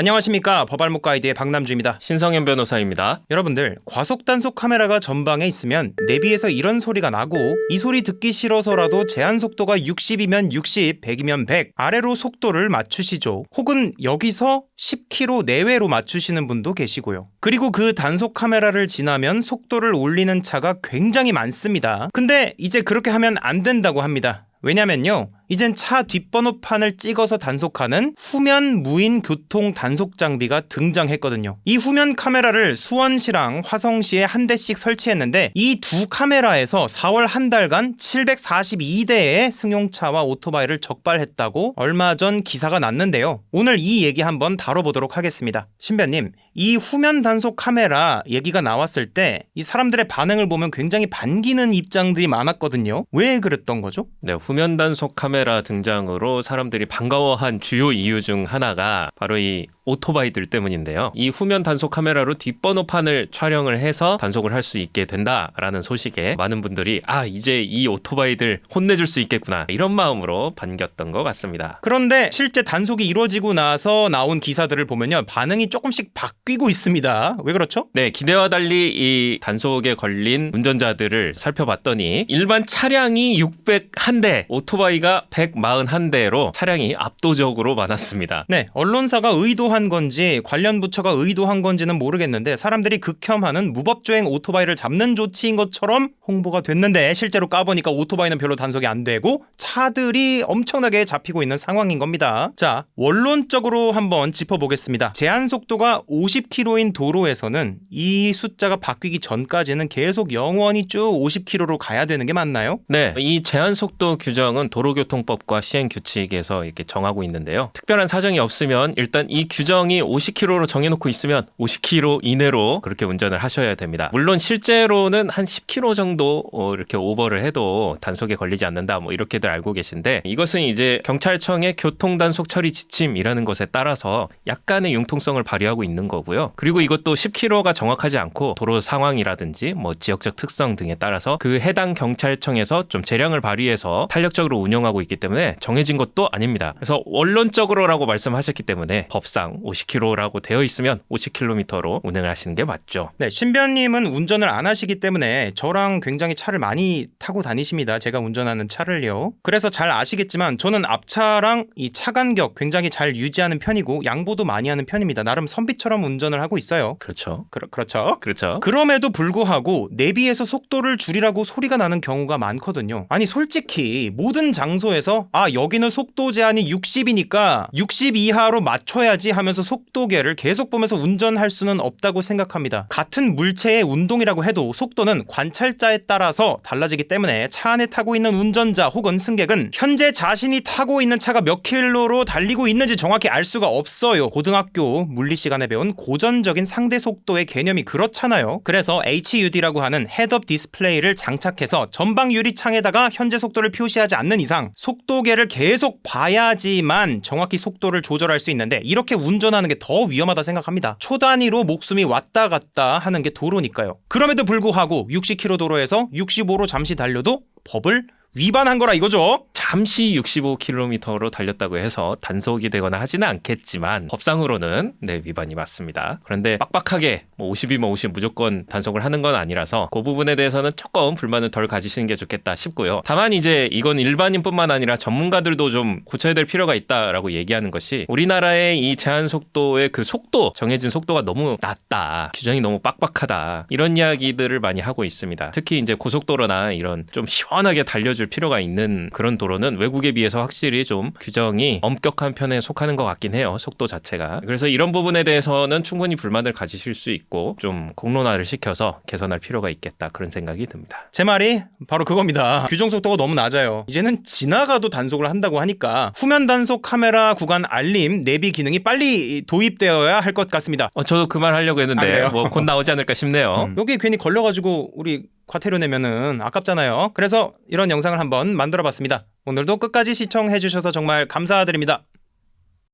안녕하십니까 법알목 가이드의 박남주입니다. 신성현 변호사입니다. 여러분들 과속 단속 카메라가 전방에 있으면 내비에서 이런 소리가 나고 이 소리 듣기 싫어서라도 제한 속도가 60이면 60, 100이면 100 아래로 속도를 맞추시죠. 혹은 여기서 10km 내외로 맞추시는 분도 계시고요. 그리고 그 단속 카메라를 지나면 속도를 올리는 차가 굉장히 많습니다. 근데 이제 그렇게 하면 안 된다고 합니다. 왜냐면요. 이젠 차 뒷번호판을 찍어서 단속하는 후면 무인 교통 단속 장비가 등장했거든요. 이 후면 카메라를 수원시랑 화성시에 한 대씩 설치했는데 이 두 카메라에서 4월 한 달간 742대의 승용차와 오토바이를 적발했다고 얼마 전 기사가 났는데요. 오늘 이 얘기 한번 다뤄보도록 하겠습니다. 신변님, 이 후면 단속 카메라 얘기가 나왔을 때 이 사람들의 반응을 보면 굉장히 반기는 입장들이 많았거든요. 왜 그랬던 거죠? 네, 후면 단속 카메라 등장으로 사람들이 반가워한 주요 이유 중 하나가 바로 이 오토바이들 때문인데요. 이 후면 단속 카메라로 뒷번호판을 촬영을 해서 단속을 할 수 있게 된다라는 소식에 많은 분들이 아 이제 이 오토바이들 혼내줄 수 있겠구나 이런 마음으로 반겼던 것 같습니다. 그런데 실제 단속이 이루어지고 나서 나온 기사들을 보면요. 반응이 조금씩 바뀌고 있습니다. 왜 그렇죠? 네, 기대와 달리 이 단속에 걸린 운전자들을 살펴봤더니 일반 차량이 601대, 오토바이가 141대로 차량이 압도적으로 많았습니다. 네, 언론사가 의도한 건지 관련 부처가 의도한 건지는 모르겠는데 사람들이 극혐하는 무법주행 오토바이를 잡는 조치인 것처럼 홍보가 됐는데 실제로 까보니까 오토바이는 별로 단속이 안 되고 차들이 엄청나게 잡히고 있는 상황인 겁니다. 자, 원론적으로 한번 짚어보겠습니다. 제한 속도가 50km인 도로에서는 이 숫자가 바뀌기 전까지는 계속 영원히 쭉 50km로 가야 되는 게 맞나요? 네, 이 제한 속도 규정은 도로교통 법과 시행 규칙에서 이렇게 정하고 있는데요. 특별한 사정이 없으면 일단 이 규정이 50km로 정해놓고 있으면 50km 이내로 그렇게 운전을 하셔야 됩니다. 물론 실제로는 한 10km 정도 어, 이렇게 오버를 해도 단속에 걸리지 않는다, 뭐 이렇게들 알고 계신데 이것은 이제 경찰청의 교통 단속 처리 지침이라는 것에 따라서 약간의 융통성을 발휘하고 있는 거고요. 그리고 이것도 10km가 정확하지 않고 도로 상황이라든지 뭐 지역적 특성 등에 따라서 그 해당 경찰청에서 좀 재량을 발휘해서 탄력적으로 운영하고 있기 때문에 정해진 것도 아닙니다. 그래서 원론적으로라고 말씀하셨기 때문에 법상 50km라고 되어 있으면 50km로 운행을 하시는 게 맞죠. 네, 신변님은 운전을 안 하시기 때문에 저랑 굉장히 차를 많이 타고 다니십니다. 제가 운전하는 차를요. 그래서 잘 아시겠지만 저는 앞차랑 이 차 간격 굉장히 잘 유지하는 편이고 양보도 많이 하는 편입니다. 나름 선비처럼 운전을 하고 있어요. 그렇죠. 그렇, 그렇죠. 그렇죠. 그럼에도 불구하고 내비에서 속도를 줄이라고 소리가 나는 경우가 많거든요. 아니 솔직히 모든 장소 에서 아 여기는 속도 제한이 60이니까 60 이하로 맞춰야지 하면서 속도계를 계속 보면서 운전할 수는 없다고 생각합니다. 같은 물체의 운동이라고 해도 속도는 관찰자에 따라서 달라지기 때문에 차 안에 타고 있는 운전자 혹은 승객은 현재 자신이 타고 있는 차가 몇 킬로로 달리고 있는지 정확히 알 수가 없어요. 고등학교 물리 시간에 배운 고전적인 상대 속도의 개념이 그렇잖아요. 그래서 HUD라고 하는 헤드업 디스플레이를 장착해서 전방 유리창에다가 현재 속도를 표시하지 않는 이상 속도계를 계속 봐야지만 정확히 속도를 조절할 수 있는데 이렇게 운전하는 게 더 위험하다 생각합니다. 초단위로 목숨이 왔다 갔다 하는 게 도로니까요. 그럼에도 불구하고 60km 도로에서 65로 잠시 달려도 법을 위반한 거라 이거죠. 잠시 65km로 달렸다고 해서 단속이 되거나 하지는 않겠지만 법상으로는 네 위반이 맞습니다. 그런데 빡빡하게 뭐 50이면 50 무조건 단속을 하는 건 아니라서 그 부분에 대해서는 조금 불만을 덜 가지시는 게 좋겠다 싶고요. 다만 이제 이건 일반인뿐만 아니라 전문가들도 좀 고쳐야 될 필요가 있다라고 얘기하는 것이 우리나라의 이 제한 속도의 그 속도 정해진 속도가 너무 낮다 규정이 너무 빡빡하다 이런 이야기들을 많이 하고 있습니다. 특히 이제 고속도로나 이런 좀 시원하게 달려 줄 필요가 있는 그런 도로는 외국에 비해서 확실히 좀 규정이 엄격한 편에 속하는 것 같긴 해요. 속도 자체가. 그래서 이런 부분에 대해서는 충분히 불만을 가지실 수 있고 좀 공론화를 시켜서 개선할 필요가 있겠다 그런 생각이 듭니다. 제 말이 바로 그겁니다. 규정 속도가 너무 낮아요. 이제는 지나가도 단속을 한다고 하니까 후면 단속 카메라 구간 알림 내비 기능이 빨리 도입되어야 할 것 같습니다. 어, 저도 그 말 하려고 아, 했는데? 뭐 곧 나오지 않을까 싶네요. 음. 여기 괜히 걸려가지고 우리 과태료 내면은 아깝잖아요. 그래서 이런 영상을 한번 만들어 봤습니다. 오늘도 끝까지 시청해 주셔서 정말 감사드립니다.